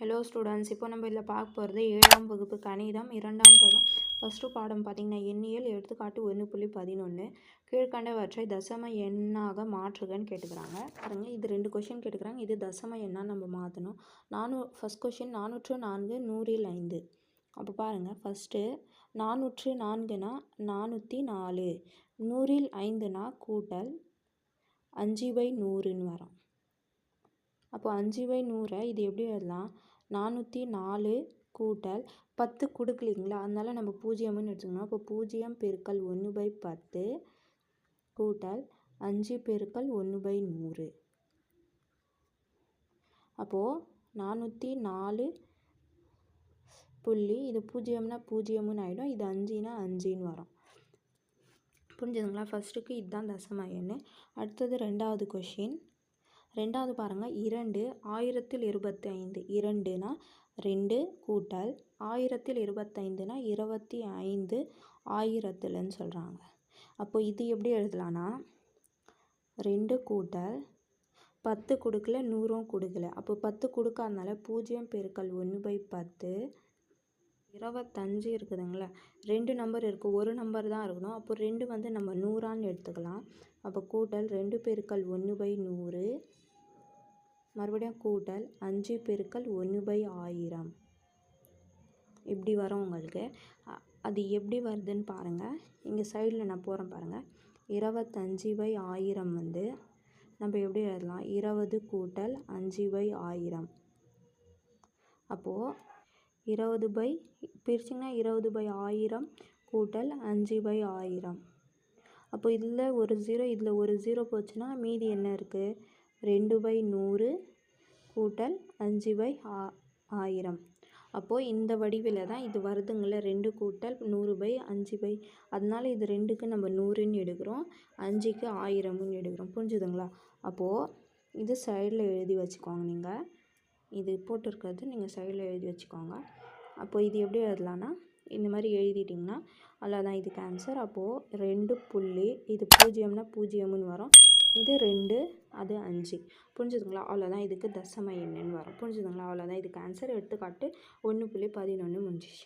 Hello students இப்போ நம்ம இதில் பார்க்க போகிறது ஏழாம் வகுப்பு கணிதம் இரண்டாம் பதம். ஃபஸ்ட்டு பாடம் பார்த்திங்கன்னா எண்ணியல் எடுத்துக்காட்டு ஒன்று புள்ளி பதினொன்று கீழ்கண்டவற்றை தசம எண்ணாக மாற்றுகன்னு கேட்டுக்கிறாங்க. பாருங்கள் இது ரெண்டு கொஷின் கேட்டுக்கிறாங்க. இது தசம எண்ணாக நம்ம மாற்றணும். நானூ ஃபஸ்ட் கொஷின் நானூற்று நான்கு நூறில் ஐந்து. அப்போ பாருங்கள் ஃபஸ்ட்டு நானூற்று நான்குனா நானூற்றி நாலு. நூறில் ஐந்துனா கூட்டல் அஞ்சு பை நூறுன்னு வரும். அப்போ அஞ்சு பை நூறை இது எப்படி எழுதலாம்? நானூற்றி நாலு கூட்டல் பத்து கொடுக்கலிங்களா அதனால் நம்ம பூஜ்ஜியம்னு எடுத்துக்கணும். அப்போ பூஜ்ஜியம் பெருக்கல் ஒன்று பை பத்து கூட்டல் அஞ்சு பெருக்கல் ஒன்று பை நூறு. அப்போது நானூற்றி நாலு புள்ளி இது பூஜ்ஜியம்னா பூஜ்ஜியம்னு ஆகிடும் இது அஞ்சுனா அஞ்சுன்னு வரும். புரிஞ்சுதுங்களா? ஃபஸ்ட்டுக்கு இதுதான் தசம எண் அடுத்தது ரெண்டாவது கொஷின் ரெண்டாவது பாருங்கள் இரண்டு ஆயிரத்தில் இருபத்தி ஐந்து இரண்டுனா ரெண்டு கூட்டல் ஆயிரத்தில் இருபத்தைந்துனா இருபத்தி ஐந்து ஆயிரத்துலன்னு சொல்கிறாங்க அப்போ இது எப்படி எழுதலான்னா ரெண்டு கூட்டல் பத்து கொடுக்கல நூறும் கொடுக்கல. அப்போ பத்து கொடுக்காதனால பூஜ்ஜியம் பெருக்கல் ஒன்று பை பத்து இருபத்தஞ்சு இருக்குதுங்களா. ரெண்டு நம்பர் இருக்குது ஒரு நம்பர் தான் இருக்கணும். அப்போ ரெண்டு வந்து நம்ம நூறான்னு எடுத்துக்கலாம். அப்போ கூட்டல் ரெண்டு பெருக்கல் ஒன்று பை நூறு மறுபடியும் கூட்டல் அஞ்சு பெருக்கல் ஒன்று பை ஆயிரம். இப்படி வரும் உங்களுக்கு. அது எப்படி வருதுன்னு பாருங்கள் இங்கே சைடில் நான் போகிறேன் பாருங்கள் இருபத்தஞ்சி பை ஆயிரம் வந்து நம்ம எப்படி எழுதலாம்? இருபது கூட்டல் அஞ்சு பை ஆயிரம். அப்போது இருபது பை பிரிச்சிங்கன்னா இருபது பை ஆயிரம் கூட்டல் அஞ்சு பை ஆயிரம். அப்போ இதில் ஒரு ஜீரோ இதில் ஒரு ஜீரோ போச்சுன்னா மீதி என்ன இருக்குது ரெண்டு பை நூறு கூட்டல் அஞ்சு பை ஆ ஆயிரம். அப்போது இந்த வடிவில் தான் இது வருதுங்கள ரெண்டு கூட்டல் நூறு பை அஞ்சு பை. அதனால இது ரெண்டுக்கு நம்ம நூறுன்னு எடுக்கிறோம். அஞ்சுக்கு ஆயிரம்னு எடுக்கிறோம். புரிஞ்சுதுங்களா? அப்போது இது சைடில் எழுதி வச்சுக்கோங்க நீங்கள் இது போட்டிருக்கிறது நீங்கள் சைடில் எழுதி வச்சுக்கோங்க. அப்போ இது எப்படி எழுதலான்னா இந்த மாதிரி எழுதிட்டிங்கன்னா அவ்வளோதான் இதுக்கு ஆன்சர் அப்போது ரெண்டு புள்ளி இது பூஜ்ஜியம்னா பூஜ்ஜியம்னு வரும். இது ரெண்டு அது அஞ்சு. புரிஞ்சுதுங்களா? அவ்வளோதான் இதுக்கு தசம எண்ணுன்னு வரும். புரிஞ்சுதுங்களா? அவ்வளோதான் இதுக்கு ஆன்சர் எடுத்துக்காட்டு ஒன்று புள்ளி பதினொன்று முடிஞ்சிச்சு.